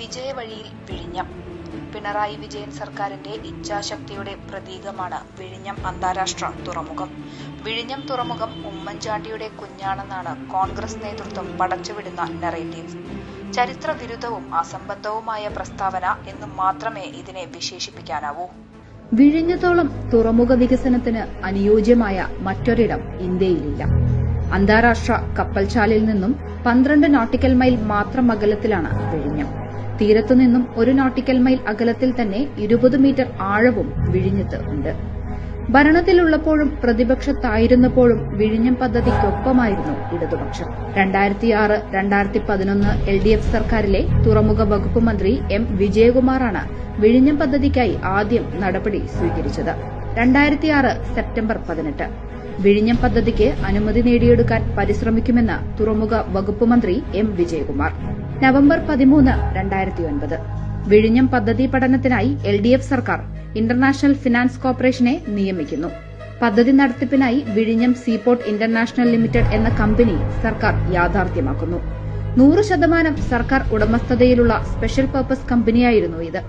വിജയവഴിയിൽ വിഴിഞ്ഞം. പിണറായി വിജയൻ സർക്കാരിന്റെ ഇച്ഛാശക്തിയുടെ പ്രതീകമാണ് വിഴിഞ്ഞം അന്താരാഷ്ട്ര തുറമുഖം. വിഴിഞ്ഞം തുറമുഖം ഉമ്മൻചാണ്ടിയുടെ കുഞ്ഞാണെന്നാണ് കോൺഗ്രസ് നേതൃത്വം പടച്ചുവിടുന്ന നറേറ്റീവ് ചരിത്രവിരുദ്ധവും അസംബന്ധവുമായ പ്രസ്താവന എന്ന് മാത്രമേ ഇതിനെ വിശേഷിപ്പിക്കാനാവൂ. വിഴിഞ്ഞത്തോളം തുറമുഖ വികസനത്തിന് അനുയോജ്യമായ മറ്റൊരിടം ഇന്ത്യയിലില്ല. അന്താരാഷ്ട്ര കപ്പൽശാലയിൽ നിന്നും പന്ത്രണ്ട് നോട്ടിക്കൽ മൈൽ മാത്രം അകലത്തിലാണ് വിഴിഞ്ഞം. തീരത്തുനിന്നും ഒരു നോട്ടിക്കൽ മൈൽ അകലത്തിൽ തന്നെ ഇരുപത് മീറ്റർ ആഴവും വിഴിഞ്ഞത്ത് ഉണ്ട്. ഭരണത്തിലുള്ളപ്പോഴും പ്രതിപക്ഷത്തായിരുന്നപ്പോഴും വിഴിഞ്ഞം പദ്ധതിക്കൊപ്പമായിരുന്നു ഇടതുപക്ഷം. രണ്ടായിരത്തിയാറ് രണ്ടായിരത്തി പതിനൊന്ന് എൽ ഡി എഫ് സർക്കാരിലെ തുറമുഖ വകുപ്പ് മന്ത്രി എം വിജയകുമാറാണ് വിഴിഞ്ഞം പദ്ധതിക്കായി ആദ്യം നടപടി സ്വീകരിച്ചത്. രണ്ടായിരത്തിയാറ് സെപ്റ്റംബർ പതിനെട്ട്. വിഴിഞ്ഞം പദ്ധതിക്ക് അനുമതി നേടിയെടുക്കാൻ പരിശ്രമിക്കുമെന്ന് തുറമുഖ വകുപ്പ് മന്ത്രി എം വിജയകുമാർ. നവംബർ പതിമൂന്ന് രണ്ടായിരത്തി ഒൻപത് വിഴിഞ്ഞം പദ്ധതി പഠനത്തിനായി എൽ ഡി എഫ് സർക്കാർ ഇന്റർനാഷണൽ ഫിനാൻസ് കോർപ്പറേഷനെ നിയമിക്കുന്നു. പദ്ധതി നടത്തിപ്പിനായി വിഴിഞ്ഞം സീപോർട്ട് ഇന്റർനാഷണൽ ലിമിറ്റഡ് എന്ന കമ്പനി സർക്കാർ യാഥാർത്ഥ്യമാക്കുന്നു. നൂറ് ശതമാനം സർക്കാർ ഉടമസ്ഥതയിലുള്ള സ്പെഷ്യൽ പർപ്പസ് കമ്പനിയായിരുന്നു ഇത്.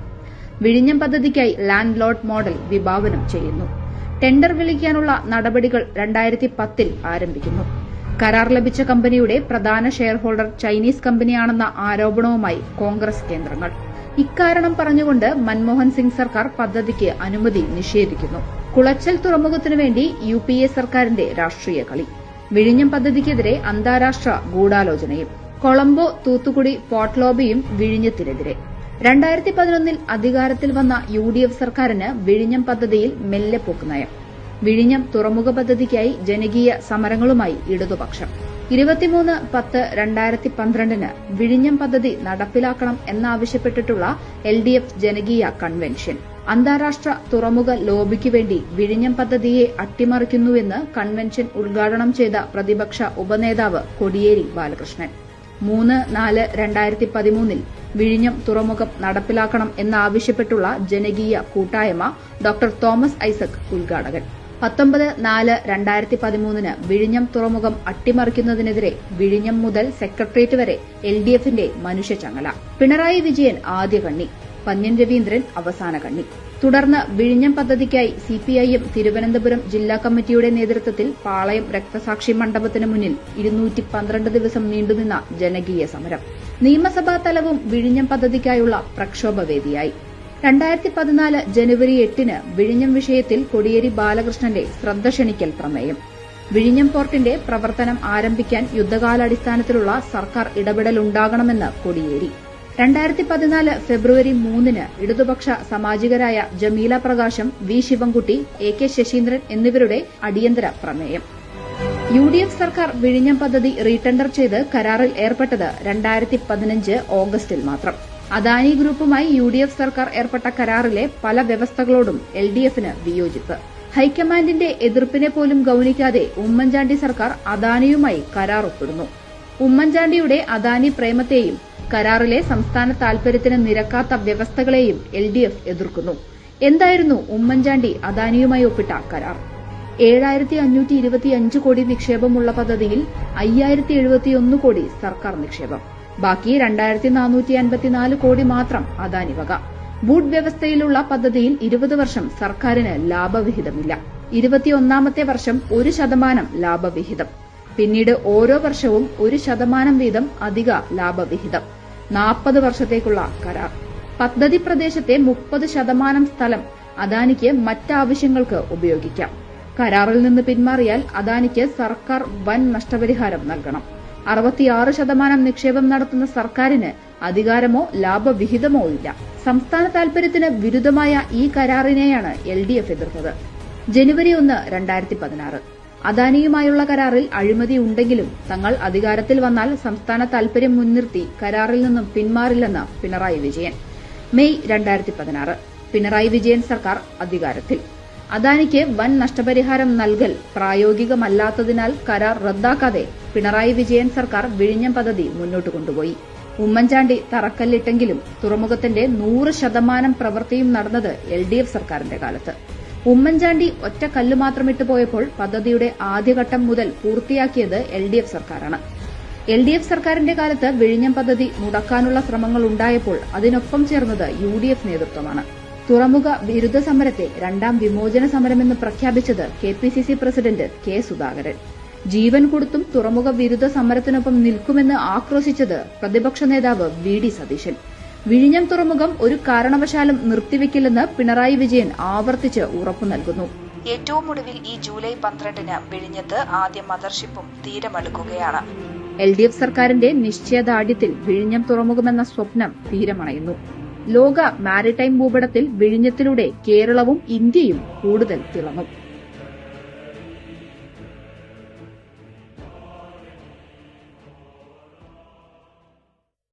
വിഴിഞ്ഞം പദ്ധതിക്കായി ലാൻഡ് ലോഡ് മോഡൽ വിഭാവനം ചെയ്യുന്നു. ടെൻഡർ വിളിക്കാനുള്ള നടപടികൾ രണ്ടായിരത്തി പത്തിൽ ആരംഭിക്കുന്നു. കരാർ ലഭിച്ച കമ്പനിയുടെ പ്രധാന ഷെയർ ഹോൾഡർ ചൈനീസ് കമ്പനിയാണെന്ന ആരോപണവുമായി കോൺഗ്രസ് കേന്ദ്രങ്ങൾ. ഇക്കാരണം പറഞ്ഞുകൊണ്ട് മൻമോഹൻ സിംഗ് സർക്കാർ പദ്ധതിക്ക് അനുമതി നിഷേധിക്കുന്നു. കുളച്ചൽ തുറമുഖത്തിനു വേണ്ടി യു പി എ സർക്കാരിന്റെ രാഷ്ട്രീയ കളി. വിഴിഞ്ഞം പദ്ധതിക്കെതിരെ അന്താരാഷ്ട്ര ഗൂഢാലോചനയും. കൊളംബോ തൂത്തുക്കുടി പോർട്ട് ലോബിയും വിഴിഞ്ഞത്തിനെതിരെ. രണ്ടായിരത്തി പതിനൊന്നിൽ അധികാരത്തിൽ വന്ന യു ഡി എഫ് സർക്കാരിന് വിഴിഞ്ഞം പദ്ധതിയിൽ മെല്ലെ പോക്കുനയം വിഴിഞ്ഞം തുറമുഖ പദ്ധതിക്കായി ജനകീയ സമരങ്ങളുമായി ഇടതുപക്ഷം. ഇരുപത്തിമൂന്ന് പത്ത് രണ്ടായിരത്തി പന്ത്രണ്ടിന് വിഴിഞ്ഞം പദ്ധതി നടപ്പിലാക്കണം എന്നാവശ്യപ്പെട്ടിട്ടുള്ള എൽ ഡി എഫ് ജനകീയ കൺവെൻഷൻ. അന്താരാഷ്ട്ര തുറമുഖ ലോബിക്ക് വേണ്ടി വിഴിഞ്ഞം പദ്ധതിയെ അട്ടിമറിക്കുന്നുവെന്ന് കൺവെൻഷൻ ഉദ്ഘാടനം ചെയ്ത പ്രതിപക്ഷ ഉപനേതാവ് കൊടിയേരി ബാലകൃഷ്ണൻ. മൂന്ന് നാല് രണ്ടായിരത്തി പതിമൂന്നിൽ വിഴിഞ്ഞം തുറമുഖം നടപ്പിലാക്കണം എന്നാവശ്യപ്പെട്ടുള്ള ജനകീയ കൂട്ടായ്മ ഡോക്ടർ തോമസ് ഐസക് ഉദ്ഘാടകൻ. പത്തൊമ്പത് നാല് രണ്ടായിരത്തി പതിമൂന്നിന് വിഴിഞ്ഞം തുറമുഖം അട്ടിമറിക്കുന്നതിനെതിരെ വിഴിഞ്ഞം മുതൽ സെക്രട്ടേറിയറ്റ് വരെ എൽ ഡി എഫിന്റെ മനുഷ്യചങ്ങല പിണറായി വിജയൻ ആദ്യ കണ്ണി പന്യൻ രവീന്ദ്രൻ അവസാന കണ്ണി. തുടർന്ന് വിഴിഞ്ഞം പദ്ധതിക്കായി സിപിഐഎം തിരുവനന്തപുരം ജില്ലാ കമ്മിറ്റിയുടെ നേതൃത്വത്തിൽ പാളയം രക്തസാക്ഷി മണ്ഡപത്തിന് മുന്നിൽ ഇരുന്നൂറ്റി പന്ത്രണ്ട് ദിവസം നീണ്ടുനിന്ന ജനകീയ സമരം. നിയമസഭാ തലവും വിഴിഞ്ഞം പദ്ധതിക്കായുള്ള പ്രക്ഷോഭവേദിയായി. രണ്ടായിരത്തി പതിനാല് ജനുവരി എട്ടിന് വിഴിഞ്ഞം വിഷയത്തിൽ കൊടിയേരി ബാലകൃഷ്ണന്റെ ശ്രദ്ധ ക്ഷണിക്കൽ പ്രമേയം. വിഴിഞ്ഞം പോർട്ടിന്റെ പ്രവർത്തനം ആരംഭിക്കാൻ യുദ്ധകാലാടിസ്ഥാനത്തിലുള്ള സർക്കാർ ഇടപെടലുണ്ടാകണമെന്ന് കൊടിയേരി. രണ്ടായിരത്തി പതിനാല് ഫെബ്രുവരി മൂന്നിന് ഇടതുപക്ഷ സാമാജികരായ Jameela Prakasam V Sivankutty A K Saseendran എന്നിവരുടെ അടിയന്തര പ്രമേയം. യു ഡി എഫ് സർക്കാർ വിഴിഞ്ഞം പദ്ധതി റീടെൻഡർ ചെയ്ത് കരാറിൽ ഏർപ്പെട്ടത് രണ്ടായിരത്തി പതിനഞ്ച് ഓഗസ്റ്റിൽ മാത്രം. അദാനി ഗ്രൂപ്പുമായി യു ഡി എഫ് സർക്കാർ ഏർപ്പെട്ട കരാറിലെ പല വ്യവസ്ഥകളോടും എൽ ഡി എഫിന് വിയോജിപ്പ്. ഹൈക്കമാൻഡിന്റെ എതിർപ്പിനെ പോലും ഗൌനിക്കാതെ ഉമ്മൻചാണ്ടി സർക്കാർ അദാനിയുമായി കരാർ ഒപ്പിടുന്നു ഉമ്മൻചാണ്ടിയുടെ അദാനി പ്രേമത്തെയും കരാറിലെ സംസ്ഥാന താൽപര്യത്തിന് നിരക്കാത്ത വ്യവസ്ഥകളെയും എൽ ഡി എഫ് എതിർക്കുന്നു. എന്തായിരുന്നു ഉമ്മൻചാണ്ടി അദാനിയുമായി ഒപ്പിട്ട കരാർ? ഏഴായിരത്തി അഞ്ഞൂറ്റി ഇരുപത്തിയഞ്ച് കോടി നിക്ഷേപമുള്ള പദ്ധതിയിൽ അയ്യായിരത്തി എഴുപത്തിയൊന്ന് കോടി സർക്കാർ നിക്ഷേപം. ബാക്കി രണ്ടായിരത്തി നാനൂറ്റി അൻപത്തിനാല് കോടി മാത്രം അദാനി വക. ബൂട്ട് വ്യവസ്ഥയിലുള്ള പദ്ധതിയിൽ ഇരുപത് വർഷം സർക്കാരിന് ലാഭവിഹിതമില്ല. ഇരുപത്തിയൊന്നാമത്തെ വർഷം ഒരു ശതമാനം ലാഭവിഹിതം. പിന്നീട് ഓരോ വർഷവും ഒരു ശതമാനം വീതം അധിക ലാഭവിഹിതം. നാൽപ്പത് വർഷത്തേക്കുള്ള കരാർ. പദ്ധതി പ്രദേശത്തെ മുപ്പത് ശതമാനം സ്ഥലം അദാനിക്ക് മറ്റാവശ്യങ്ങൾക്ക് ഉപയോഗിക്കാം. കരാറിൽ നിന്ന് പിന്മാറിയാൽ അദാനിക്ക് സർക്കാർ വൻ നഷ്ടപരിഹാരം നൽകണം. അറുപത്തിയാറ് ശതമാനം നിക്ഷേപം നടത്തുന്ന സർക്കാരിന് അധികാരമോ ലാഭവിഹിതമോ ഇല്ല. സംസ്ഥാന താൽപര്യത്തിന് വിരുദ്ധമായ ഈ കരാറിനെയാണ് എൽ ഡി എഫ് എതിർത്തത്. ജനുവരി ഒന്ന് രണ്ടായിരത്തി പതിനാറ് അദാനിയുമായുള്ള കരാറിൽ അഴിമതി ഉണ്ടെങ്കിലും തങ്ങൾ അധികാരത്തിൽ വന്നാൽ സംസ്ഥാന താൽപര്യം മുൻനിർത്തി കരാറിൽ നിന്നും പിന്മാറില്ലെന്ന് പിണറായി വിജയൻ. മെയ് രണ്ടായിരത്തി പതിനാറ് പിണറായി വിജയൻ സർക്കാർ അധികാരത്തിൽ. അദാനിക്ക് വൻ നഷ്ടപരിഹാരം നൽകൽ പ്രായോഗികമല്ലാത്തതിനാൽ കരാർ റദ്ദാക്കാതെ പിണറായി വിജയൻ സർക്കാർ വിഴിഞ്ഞം പദ്ധതി മുന്നോട്ട് കൊണ്ടുപോയി. ഉമ്മൻചാണ്ടി തറക്കല്ലിട്ടെങ്കിലും തുറമുഖത്തിന്റെ നൂറ് ശതമാനം പ്രവൃത്തിയും നടന്നത് എൽ ഡി എഫ് സർക്കാരിന്റെ കാലത്ത്. ഉമ്മൻചാണ്ടി ഒറ്റ കല്ല് മാത്രമിട്ട് പോയപ്പോൾ പദ്ധതിയുടെ ആദ്യഘട്ടം മുതൽ പൂർത്തിയാക്കിയത് എൽ ഡി എഫ് സർക്കാരാണ്. എൽ ഡി എഫ് സർക്കാരിന്റെ കാലത്ത് വിഴിഞ്ഞം പദ്ധതി മുടക്കാനുള്ള ശ്രമങ്ങൾ ഉണ്ടായപ്പോൾ അതിനൊപ്പം ചേർന്നത് യു ഡി എഫ് നേതൃത്വമാണ്. തുറമുഖ വിരുദ്ധ സമരത്തെ രണ്ടാം വിമോചന സമരമെന്ന് പ്രഖ്യാപിച്ചത് K P C C president K Sudhakaran. ജീവൻ കൊടുത്തും തുറമുഖ വിരുദ്ധ സമരത്തിനൊപ്പം നിൽക്കുമെന്ന് ആക്രോശിച്ചത് പ്രതിപക്ഷ നേതാവ് വി ഡി സതീശൻ. വിഴിഞ്ഞം തുറമുഖം ഒരു കാരണവശാലും നിർത്തിവെക്കില്ലെന്ന് പിണറായി വിജയൻ ആവർത്തിച്ച് ഉറപ്പു നൽകുന്നു. ഏറ്റവും ഒടുവിൽ ഈ ജൂലൈ പന്ത്രണ്ടിന് വിഴിഞ്ഞത്ത് ആദ്യ മദർഷിപ്പും തീരമടുക്കുകയാണ് എൽ ഡി എഫ് സർക്കാരിന്റെ നിശ്ചയദാർഢ്യത്തിൽ വിഴിഞ്ഞം തുറമുഖമെന്ന സ്വപ്നം തീരമണയുന്നു. ലോക മാരിടൈം ഭൂപടത്തിൽ വിഴിഞ്ഞത്തിലൂടെ കേരളവും ഇന്ത്യയും കൂടുതൽ തിളങ്ങും.